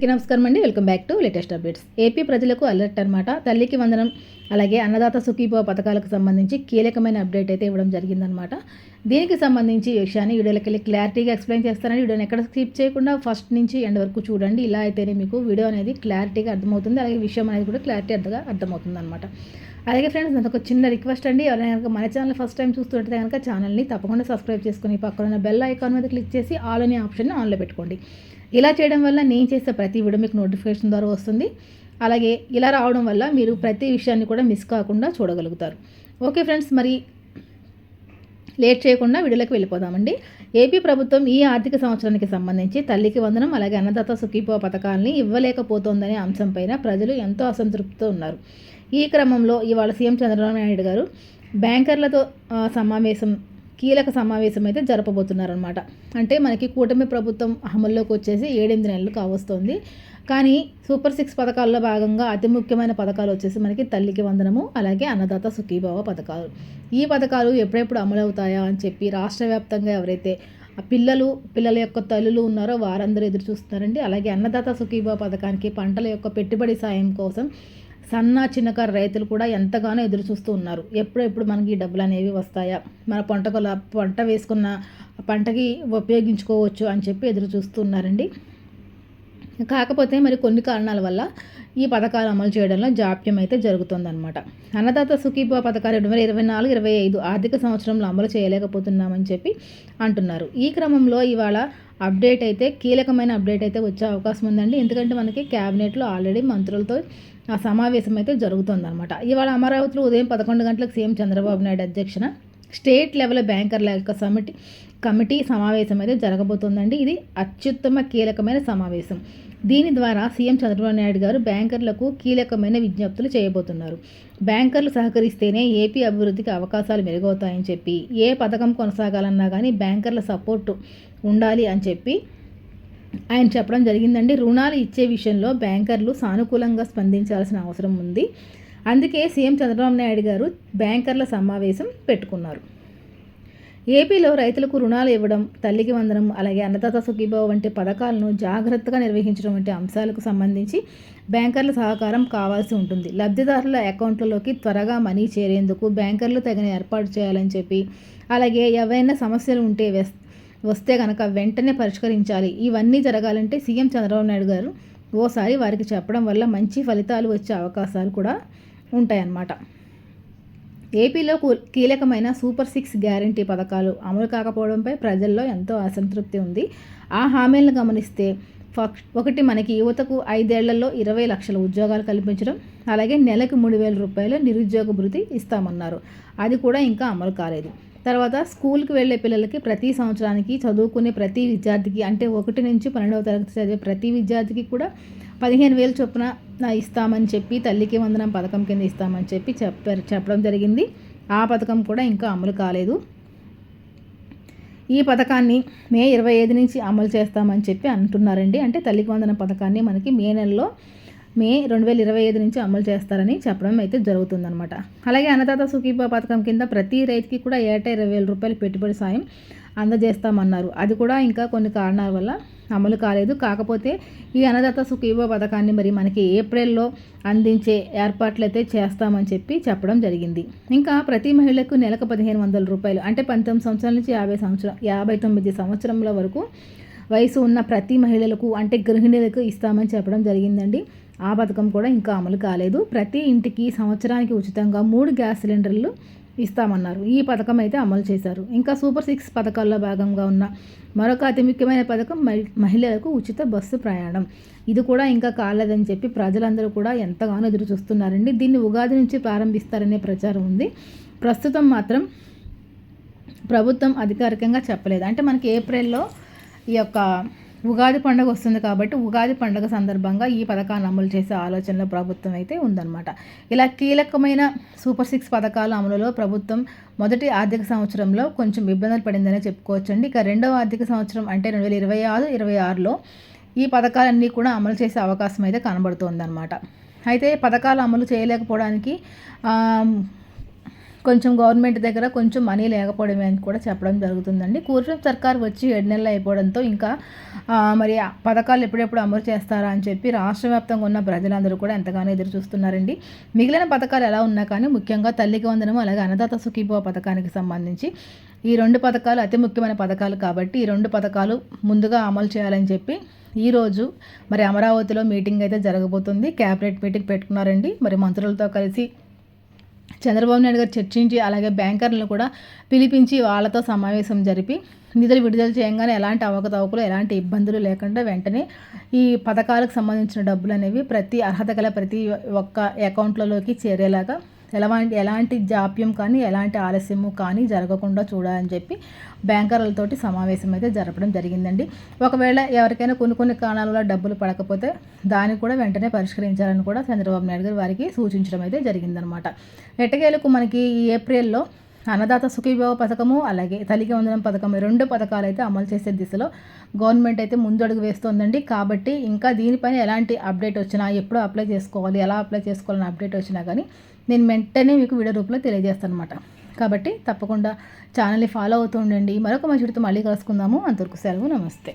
అందరికీ నమస్కారం అండి. Welcome back to latest updates. AP ప్రజలకు అలర్ట్ అనమాట తల్లికి వందనం అలాగే అన్నదాత సుఖీభవ పథకాలకు సంబంధించి కీలకమైన అప్డేట్ అయితే ఇవ్వడం జరిగిందనమాట దీనికి సంబంధించి విషయాన్ని వీడియోలోకి వెళ్ళి క్లారిటీగా ఎక్స్ప్లెయిన్ చేస్తానని వీడియోని ఎక్కడ స్కిప్ చేయకుండా ఫస్ట్ నుంచి ఎండ్ వరకు చూడండి. ఇలా అయితేనే మీకు వీడియో అనేది క్లారిటీగా అర్థమవుతుంది. అలాగే విషయం అనేది కూడా క్లారిటీ అర్థంగా అర్థమవుతుంది అనమాట అలాగే ఫ్రెండ్స్ నాకు ఒక చిన్న రిక్వెస్ట్ అండి. ఎవరైనా కనుక మన ఛానల్ ఫస్ట్ టైం చూస్తుంటే కనుక ఛానల్ని తప్పకుండా సబ్స్క్రైబ్ చేసుకుని పక్కన ఉన్న బెల్ ఐకాన్ మీద క్లిక్ చేసి ఆల్ అనే ఆప్షన్ని ఆన్లో పెట్టుకోండి. ఇలా చేయడం వల్ల నేను చేసే ప్రతి వీడియో మీకు నోటిఫికేషన్ ద్వారా వస్తుంది. అలాగే ఇలా రావడం వల్ల మీరు ప్రతి విషయాన్ని కూడా మిస్ కాకుండా చూడగలుగుతారు. ఓకే ఫ్రెండ్స్ మరి లేట్ చేయకుండా వీడియోలోకి వెళ్ళిపోదామండి. ఏపీ ప్రభుత్వం ఈ ఆర్థిక సంవత్సరానికి సంబంధించి తల్లికి వందనం అలాగే అన్నదాత సుఖీపో పథకాలని ఇవ్వలేకపోతోందనే అంశంపైన ప్రజలు ఎంతో అసంతృప్తితో ఉన్నారు. ఈ క్రమంలో ఇవాళ సీఎం చంద్రబాబు నాయుడు గారు బ్యాంకర్లతో సమావేశం కీలక సమావేశం అయితే జరపబోతున్నారనమాట అంటే మనకి కూటమి ప్రభుత్వం అమల్లోకి వచ్చేసి ఏడెనిమిది నెలలు కావస్తోంది. కానీ సూపర్ సిక్స్ పథకాల్లో భాగంగా అతి ముఖ్యమైన పథకాలు వచ్చేసి మనకి తల్లికి వందనము అలాగే అన్నదాత సుఖీభావ పథకాలు. ఈ పథకాలు ఎప్పుడెప్పుడు అమలు అవుతాయా అని చెప్పి రాష్ట్ర వ్యాప్తంగా ఎవరైతే పిల్లలు పిల్లల యొక్క తల్లులు ఉన్నారో వారందరూ ఎదురు చూస్తున్నారండి. అలాగే అన్నదాత సుఖీభావ పథకానికి పంటల యొక్క పెట్టుబడి సాయం కోసం సన్న చిన్నకారు రైతులు కూడా ఎంతగానో ఎదురు చూస్తూ ఉన్నారు. ఎప్పుడెప్పుడు మనకి ఈ డబ్బులు అనేవి వస్తాయా? మన పంటకు పంట వేసుకున్న పంటకి ఉపయోగించుకోవచ్చు అని చెప్పి ఎదురు చూస్తున్నారండి కాకపోతే మరి కొన్ని కారణాల వల్ల ఈ పథకాలు అమలు చేయడంలో జాప్యం అయితే జరుగుతుందన్నమాట. అన్నదాత సుఖీభ పథకాలు రెండు వేల ఇరవై నాలుగు ఇరవై ఐదు ఆర్థిక సంవత్సరంలో అమలు చేయలేకపోతున్నామని చెప్పి అంటున్నారు. ఈ క్రమంలో ఇవాళ అప్డేట్ అయితే కీలకమైన అప్డేట్ అయితే వచ్చే అవకాశం ఉందండి. ఎందుకంటే మనకి క్యాబినెట్లో ఆల్రెడీ మంత్రులతో ఆ సమావేశం అయితే జరుగుతుందన్నమాట. ఇవాళ అమరావతిలో ఉదయం పదకొండు గంటలకు సీఎం చంద్రబాబు నాయుడు అధ్యక్షన స్టేట్ లెవెల్ బ్యాంకర్ల యొక్క సమిటి కమిటీ సమావేశం అయితే జరగబోతోందండి. ఇది అత్యుత్తమ కీలకమైన సమావేశం. దీని ద్వారా సీఎం చంద్రబాబు నాయుడు గారు బ్యాంకర్లకు కీలకమైన విజ్ఞప్తులు చేయబోతున్నారు. బ్యాంకర్లు సహకరిస్తేనే ఏపీ అభివృద్ధికి అవకాశాలు మెరుగవుతాయని చెప్పి ఏ పథకం కొనసాగాలన్నా కానీ బ్యాంకర్ల సపోర్టు ఉండాలి అని చెప్పి ఆయన చెప్పడం జరిగిందండి. రుణాలు ఇచ్చే విషయంలో బ్యాంకర్లు సానుకూలంగా స్పందించాల్సిన అవసరం ఉంది. అందుకే సీఎం చంద్రబాబు నాయుడు గారు బ్యాంకర్ల సమావేశం పెట్టుకున్నారు. ఏపీలో రైతులకు రుణాలు ఇవ్వడం తల్లికి వందనం అలాగే అన్నదాత సుఖీభావ వంటి పథకాలను జాగ్రత్తగా నిర్వహించడం వంటి అంశాలకు సంబంధించి బ్యాంకర్ల సహకారం కావాల్సి ఉంటుంది. లబ్ధిదారుల అకౌంట్లలోకి త్వరగా మనీ చేరేందుకు బ్యాంకర్లు తగిన ఏర్పాటు చేయాలని చెప్పి అలాగే ఏవైనా సమస్యలు ఉంటే వస్తే కనుక వెంటనే పరిష్కరించాలి. ఇవన్నీ జరగాలంటే సీఎం చంద్రబాబు నాయుడు గారు ఓసారి వారికి చెప్పడం వల్ల మంచి ఫలితాలు వచ్చే అవకాశాలు కూడా ఉంటాయన్నమాట. ఏపీలో కీలకమైన సూపర్ సిక్స్ గ్యారంటీ పథకాలు అమలు కాకపోవడంపై ప్రజల్లో ఎంతో అసంతృప్తి ఉంది. ఆ హామీలను గమనిస్తే ఫక్- ఒకటి మనకి యువతకు ఐదేళ్ళలో ఇరవై లక్షల ఉద్యోగాలు కల్పించడం అలాగే నెలకు మూడు వేల రూపాయల నిరుద్యోగ భృతి ఇస్తామన్నారు. అది కూడా ఇంకా అమలు కాలేదు. తర్వాత స్కూల్కి వెళ్ళే పిల్లలకి ప్రతి సంవత్సరానికి చదువుకునే ప్రతి విద్యార్థికి అంటే ఒకటి నుంచి పన్నెండవ తరగతి చదివే ప్రతి విద్యార్థికి కూడా పదిహేను వేలు చొప్పున ఇస్తామని చెప్పి తల్లికి వందనం పథకం కింద ఇస్తామని చెప్పి చెప్పారు చెప్పడం జరిగింది. ఆ పథకం కూడా ఇంకా అమలు కాలేదు. ఈ పథకాన్ని మే ఇరవై ఐదు నుంచి అమలు చేస్తామని చెప్పి అంటున్నారండి. అంటే తల్లికి వందన పథకాన్ని మనకి మే నెలలో మే రెండు వేల ఇరవై ఐదు నుంచి అమలు చేస్తారని చెప్పడం అయితే జరుగుతుందన్నమాట. అలాగే అన్నదాత సుఖీభ పథకం కింద ప్రతి రైతుకి కూడా ఏటా ఇరవై వేల రూపాయలు పెట్టుబడి సాయం అందజేస్తామన్నారు. అది కూడా ఇంకా కొన్ని కారణాల వల్ల అమలు కాలేదు. కాకపోతే ఈ అన్నదాత సుఖీభ పథకాన్ని మరి మనకి ఏప్రిల్లో అందించే ఏర్పాట్లు అయితే చేస్తామని చెప్పి చెప్పడం జరిగింది. ఇంకా ప్రతి మహిళకు నెలకు పదిహేను వందల రూపాయలు అంటే పంతొమ్మిది సంవత్సరాల నుంచి యాభై సంవత్సరం యాభై తొమ్మిది సంవత్సరముల వరకు వయసు ఉన్న ప్రతి మహిళలకు అంటే గృహిణులకు ఇస్తామని చెప్పడం జరిగిందండి. ఆ పథకం కూడా ఇంకా అమలు కాలేదు. ప్రతి ఇంటికి సంవత్సరానికి ఉచితంగా మూడు గ్యాస్ సిలిండర్లు ఇస్తామన్నారు. ఈ పథకం అయితే అమలు చేశారు. ఇంకా సూపర్ సిక్స్ పథకాల్లో భాగంగా ఉన్న మరొక అతి ముఖ్యమైన పథకం మహి- మహిళలకు ఉచిత బస్సు ప్రయాణం. ఇది కూడా ఇంకా కాలేదని చెప్పి ప్రజలందరూ కూడా ఎంతగానో ఎదురు చూస్తున్నారండి. దీన్ని ఉగాది నుంచి ప్రారంభిస్తారనే ప్రచారం ఉంది. ప్రస్తుతం మాత్రం ప్రభుత్వం అధికారికంగా చెప్పలేదు. అంటే మనకి ఏప్రిల్లో ఈ యొక్క ఉగాది పండుగ వస్తుంది కాబట్టి ఉగాది పండుగ సందర్భంగా ఈ పథకాన్ని అమలు చేసే ఆలోచనలో ప్రభుత్వం అయితే ఉందన్నమాట. ఇలా కీలకమైన సూపర్ సిక్స్ పథకాల అమలులో ప్రభుత్వం మొదటి ఆర్థిక సంవత్సరంలో కొంచెం ఇబ్బందులు పడిందనే చెప్పుకోవచ్చండి. ఇక రెండవ ఆర్థిక సంవత్సరం అంటే రెండు వేల ఇరవై ఆరు ఇరవై ఆరులో ఈ పథకాలన్నీ కూడా అమలు చేసే అవకాశం అయితే కనబడుతోందన్నమాట. అయితే పథకాలు అమలు చేయలేకపోవడానికి కొంచెం గవర్నమెంట్ దగ్గర కొంచెం మనీ లేకపోవడమే అని కూడా చెప్పడం జరుగుతుందండి. కూర్చుని సర్కార్ వచ్చి ఏడు నెలలు అయిపోవడంతో ఇంకా మరి పథకాలు ఎప్పుడెప్పుడు అమలు చేస్తారా అని చెప్పి రాష్ట్ర వ్యాప్తంగా ఉన్న ప్రజలందరూ కూడా ఎంతగానో ఎదురు చూస్తున్నారండి. మిగిలిన పథకాలు ఎలా ఉన్నా కానీ ముఖ్యంగా తల్లికి వందనం అలాగే అన్నదాత సుఖీభవ పథకానికి సంబంధించి ఈ రెండు పథకాలు అతి ముఖ్యమైన పథకాలు కాబట్టి ఈ రెండు పథకాలు ముందుగా అమలు చేయాలని చెప్పి ఈరోజు మరి అమరావతిలో మీటింగ్ అయితే జరగబోతుంది. క్యాబినెట్ మీటింగ్ పెట్టుకున్నారండి. మరి మంత్రులతో కలిసి చంద్రబాబు నాయుడు గారు చర్చించి అలాగే బ్యాంకర్లను కూడా పిలిపించి వాళ్ళతో సమావేశం జరిపి నిధులు విడుదల చేయగానే ఎలాంటి అవకతవకలు ఎలాంటి ఇబ్బందులు లేకుండా వెంటనే ఈ పథకాలకు సంబంధించిన డబ్బులు అనేవి ప్రతి అర్హత గల ప్రతి ఒక్క అకౌంట్లలోకి చేరేలాగా ఎలాంటి ఎలాంటి జాప్యం కానీ ఎలాంటి ఆలస్యము కానీ జరగకుండా చూడాలని చెప్పి బ్యాంకర్లతోటి సమావేశం అయితే జరపడం జరిగిందండి. ఒకవేళ ఎవరికైనా కొన్ని కొన్ని కారణాలలో డబ్బులు పడకపోతే దాన్ని కూడా వెంటనే పరిష్కరించాలని కూడా చంద్రబాబు నాయుడు గారు వారికి సూచించడం అయితే జరిగిందనమాట ఎట్టకేలకు మనకి ఈ ఏప్రిల్లో అన్నదాత సుఖీభావ పథకము అలాగే తల్లికి వందనం పథకం రెండు పథకాలు అయితే అమలు చేసే దిశలో గవర్నమెంట్ అయితే ముందడుగు వేస్తోందండి. కాబట్టి ఇంకా దీనిపైన ఎలాంటి అప్డేట్ వచ్చినా ఎప్పుడు అప్లై చేసుకోవాలి ఎలా అప్లై చేసుకోవాలని అప్డేట్ వచ్చినా కానీ నేను వెంటనే మీకు వీడియో రూపంలో తెలియజేస్తాను అనమాట కాబట్టి తప్పకుండా ఛానల్ని ఫాలో అవుతూ ఉండండి. మరొక మంచి మళ్ళీ కలుసుకుందాము. అంతవరకు సెలవు నమస్తే.